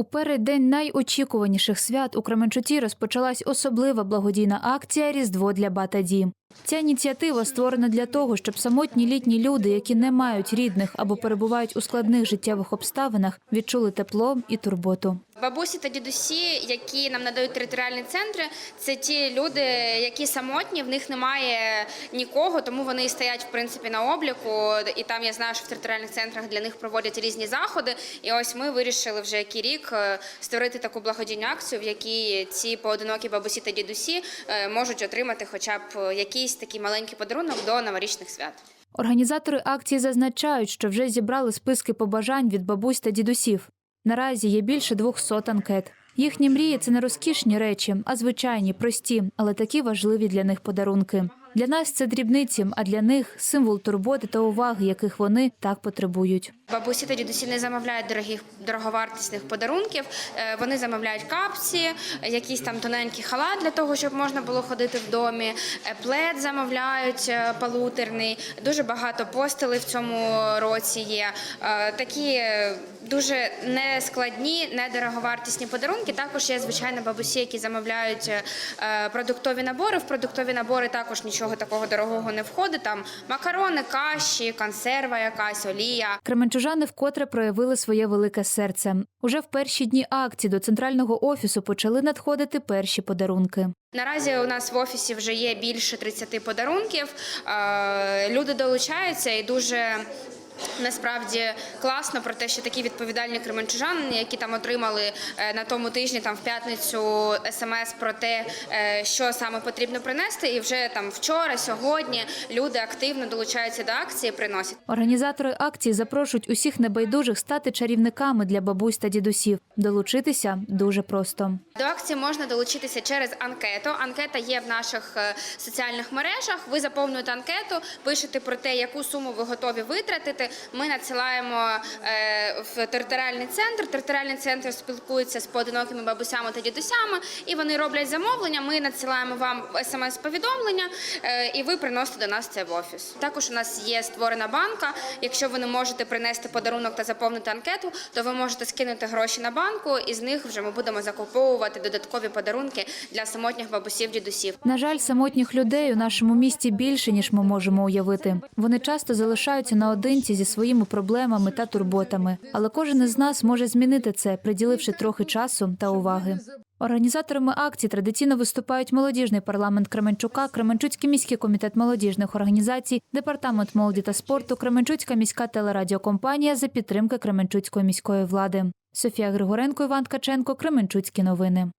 У переддень найочікуваніших свят у Кременчуті розпочалась особлива благодійна акція Різдво для Батаді. Ця ініціатива створена для того, щоб самотні літні люди, які не мають рідних або перебувають у складних життєвих обставинах, відчули тепло і турботу. Бабусі та дідусі, які нам надають територіальні центри, це ті люди, які самотні, в них немає нікого, тому вони стоять в принципі на обліку. І там я знаю, що в територіальних центрах для них проводять різні заходи. І ось ми вирішили вже який рік е, створити таку благодійну акцію, в якій ці поодинокі бабусі та дідусі е, можуть отримати хоча б якийсь такий маленький подарунок до новорічних свят. Організатори акції зазначають, що вже зібрали списки побажань від бабусь та дідусів. Наразі є більше 200 анкет. Їхні мрії це не розкішні речі, а звичайні, прості, але такі важливі для них подарунки. Для нас це дрібниці, а для них символ турботи та уваги, яких вони так потребують. Бабусі та дідусі не замовляють дорогих дороговартісних подарунків. Е, Вони замовляють капці, якийсь там тоненький халат для того, щоб можна було ходити в домі. Е, Плед замовляють е, палутерний. Дуже багато постелей в цьому році є. Такі дуже нескладні, недороговартісні подарунки. Також є звичайно бабусі, які замовляють продуктові набори. В продуктові набори також нічого такого дорогого не входить. Там макарони, каші, консерва, якась олія. Кременчужани вкотре проявили своє велике серце. Уже в перші дні акції до центрального офісу почали надходити перші подарунки. Наразі у нас в офісі вже є більше 30 подарунків. Е, Люди долучаються і дуже. Насправді класно про те, що такі відповідальні кременчужани, які там отримали е, на тому тижні, там в п'ятницю смс про те, е, що саме потрібно принести, і вже там вчора, сьогодні люди активно долучаються до акції, приносять. Організатори акції запрошують усіх небайдужих стати чарівниками для бабусь та дідусів. Долучитися дуже просто. До акції можна долучитися через анкету. Анкета є в наших е, соціальних мережах. Ви заповнюєте анкету, пишете про те, яку суму ви готові витратити. Ми надсилаємо е, в територіальний центр. Територіальний центр спілкується з поодинокими бабусями та дідусями, і вони роблять замовлення. Ми надсилаємо вам смс-повідомлення, е, і ви приносите до нас це в офіс. Також у нас є створена банка. Якщо ви не можете принести подарунок та заповнити анкету, то ви можете скинути гроші на банку, і з них вже ми будемо закуповувати додаткові подарунки для самотніх бабусів, дідусів. На жаль, самотніх людей у нашому місті більше ніж ми можемо уявити. Вони часто залишаються наодинці зі своїми проблемами та турботами. Але кожен із нас може змінити це, приділивши трохи часу та уваги. Організаторами акції традиційно виступають молодіжний парламент Кременчука, Кременчуцький міський комітет молодіжних організацій, департамент молоді та спорту, Кременчуцька міська телерадіокомпанія за підтримки Кременчуцької міської влади. Софія Григоренко, Іван Ткаченко, Кременчуцькі новини.